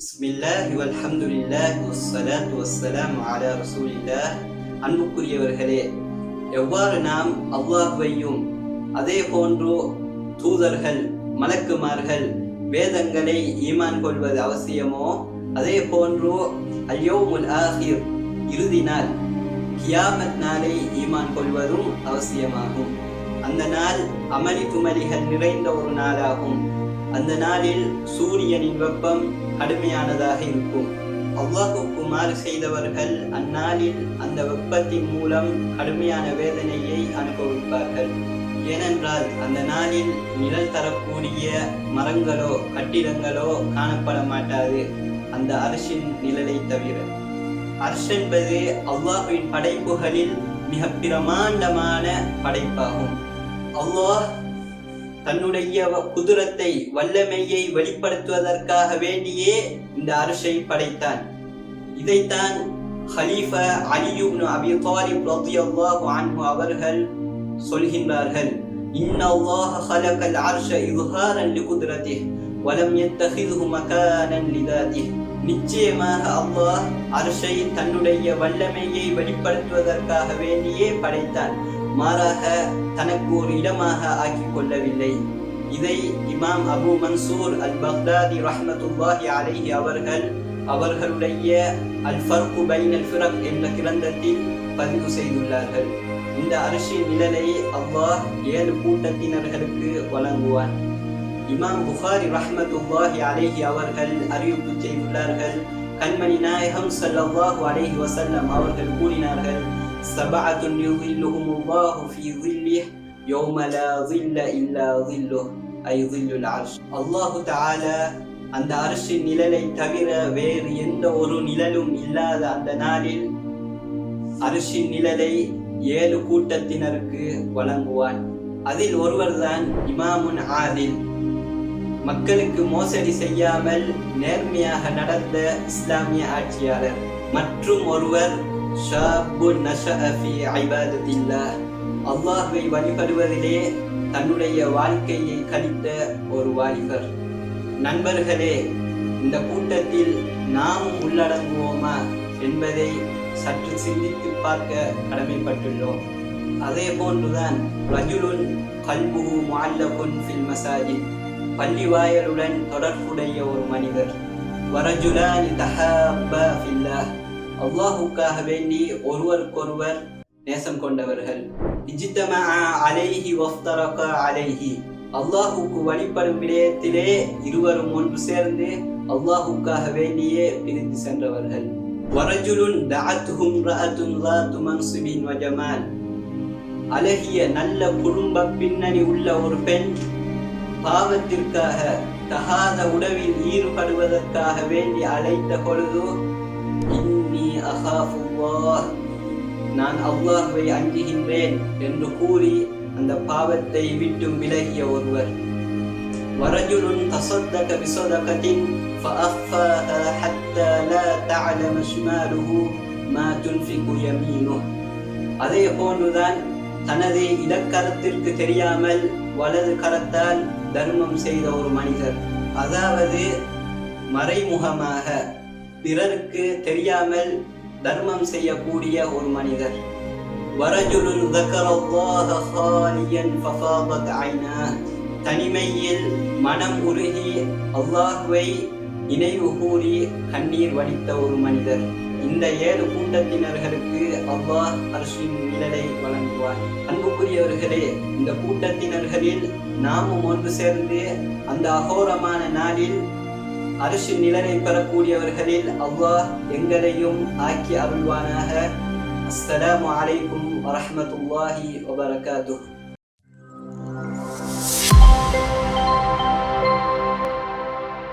பிஸ்மில்லாஹி வல்ஹம்துலில்லாஹி வஸ்ஸலாத்து வஸ்ஸலாமு அலா ரசூலில்லாஹ். அன்புக்குரியவர்களே எவ்வாறு நாம் அல்லாஹ்வையும் அதே போன்று தூதர்கள் மலக்குமார்கள் வேதங்களை ஈமான் கொள்வது அவசியமோ அதே போன்று அல்யோமுல் ஆஹிர் இறுதி நாள் கியாமத் நாளை ஈமான் கொள்வதும் அவசியமாகும். அந்த நாள் அமளி துமலிகள் நிறைந்த ஒரு நாளாகும். அந்த நாளில் சூரியனின் வெப்பம் கடுமையானதாக இருக்கும். அல்லாஹுக்கு மாறு செய்தவர்கள் அந்நாளில் அந்த வெப்பத்தின் மூலம் கடுமையான வேதனையை அனுபவிப்பார்கள். ஏனென்றால் அந்த நாளில் நிழல் தரக்கூடிய மரங்களோ கட்டிடங்களோ காணப்பட மாட்டாது. அந்த அரசின் நிழலை தவிர. அர்ஷ் என்பது அல்லாஹுவின் படைப்புகளில் மிக பிரமாண்டமான படைப்பாகும். அல்லாஹ் தன்னுடைய குதிரத்தை வல்லமையை வெளிப்படுத்துவதற்காக வேண்டியே இந்த அரசை படைத்தான் இதைத்தான் ஹலீஃபா அலியுப்னு அபி தாலிப் ரலியல்லாஹு அன்ஹு அவர்கள் சொல்கின்றார்கள் இன்ன அல்லாஹ் خلق العرش إظهارا لقدرته ولم يتخذه مكانا لذاته நிச்சயமாக அல்லாஹ் அரசை தன்னுடைய வல்லமையை வெளிப்படுத்துவதற்காக வேண்டியே படைத்தான் மாறாக தனக்கு ஒரு இடமாக ஆக்கிக் கொள்ளவில்லை. இதை இமாம் அபு மன்சூர் அல் பக்தாதி ரஹ்மத்துல்லாஹி அலைஹி அவர்கள் அவர்களுடைய அல் ஃபர்கு பைன் அல் ஃபிரக் என்ற கிரந்தத்தில் பதிவு செய்துள்ளார்கள். இந்த அரிசி நிழலை அல்லாஹ் ஏழு கூட்டத்தினர்களுக்கு வழங்குவான். இமாம் புகாரி ரஹ்மத்துல்லாஹி அலைஹி அவர்கள் அறிவிப்பு செய்துள்ளார்கள். கண்மணி நாயகம் ஸல்லல்லாஹு அலைஹி வசல்லம் அவர்கள் கூறினார்கள் சபஅத்துன் யுதில்லுஹுமுல்லாஹு ஃபீ ظில்லிஹ் யௌம லா ظில்ல இல்லா ظில்லுஹ் ஐ ظில்லுல் அர்ஷ் அல்லாஹு தஆலா அந்த அரிசி நிழலை தவிர வேறு எந்த ஒரு நிழலும் இல்லாத அந்த நாளில் அரிசி நிழலை ஏழு கூட்டத்தினருக்கு வழங்குவான் அதில் ஒருவர்தான் இமாமுன் ஆதில். மக்களுக்கு மோசடி செய்யாமல் நேர்மையாக நடந்த இஸ்லாமிய ஆட்சியாளர். மற்றும் ஒருவர் ஷாபுன் நஷஅ ஃபீ இபாதத்தில்லாஹ். அல்லாஹ்வை வழிபடுவதிலே தன்னுடைய வாழ்க்கையை கழித்த ஒரு வாலிபர். நண்பர்களே இந்த கூட்டத்தில் நாமும் உள்ளடங்குவோமா என்பதை சற்று சிந்தித்து பார்க்க கடமைப்பட்டுள்ளோம். அதே போன்றுதான் ரஜுலுன் கல்புகு முஅல்லகுன் ஃபில் மசாஜித் பள்ளி வாயலுடன் தொடர்புடைய ஒரு மனிதர். வரஜுலானி தஹாப்பா ஃபில்லாஹ். அல்லாஹுக்காக வேண்டி ஒருவருக்கொருவர் நேசம் கொண்டவர்கள். அலைஹி அல்லாஹுக்கு வழிபடும் விடயத்திலே இருவரும் ஒன்று சேர்ந்து அல்லாஹுக்காக வேண்டியே பிரிந்து சென்றவர்கள். வரஜுலுன் தஅத்துஹும் ரஅத்துன் லாத்து அழகிய நல்ல குடும்ப பின்னணி உள்ள ஒரு பெண் பாவத்திற்காக தகாத உடவில் ஈடுபடுவதற்காக வேண்டி அழைத்த பொழுது இன்னி அகாஃபுல்லாஹ் நான் அல்லாஹ்வை அஞ்சுகின்றேன் என்று கூறி அந்த பாவத்தை விட்டு விலகிய ஒருவர் வரஜுலுன் تصدق بصدقة فأخفاها حتى لا تعلم شماله ما تنفق يمينه அதே போன்றுதான் தனது இடக்கரத்திற்கு தெரியாமல் வலது கரத்தால் தர்மம் செய்த ஒரு மனிதர் அதாவது மறைமுகமாக பிறருக்கு தெரியாமல் தர்மம் செய்யக்கூடிய ஒரு மனிதர். வரஜுலுன் தக்கரல்லாஹ ஹாலியன் ஃபஃபாபத் ஐனா. தனிமையில் மனம் உருகி அல்லாஹுவை இணைவு கூறி கண்ணீர் வடித்த ஒரு மனிதர். இந்த ஏழு கூட்டத்தினர்களுக்கு அவ்வா அரசின் நிழலை வழங்குவார். அன்புக்குரியவர்களே இந்த கூட்டத்தினர்களில் நாமும் ஒன்று சேர்ந்து அந்த அகோரமான நாளில் அரசு நிழலை பெறக்கூடியவர்களில் அல்லாஹ் எங்களையும் ஆக்கி அருள்வானாக. அஸ்ஸலாமு அலைக்கும் வரஹ்மத்துல்லாஹி வபரகாத்துஹ்.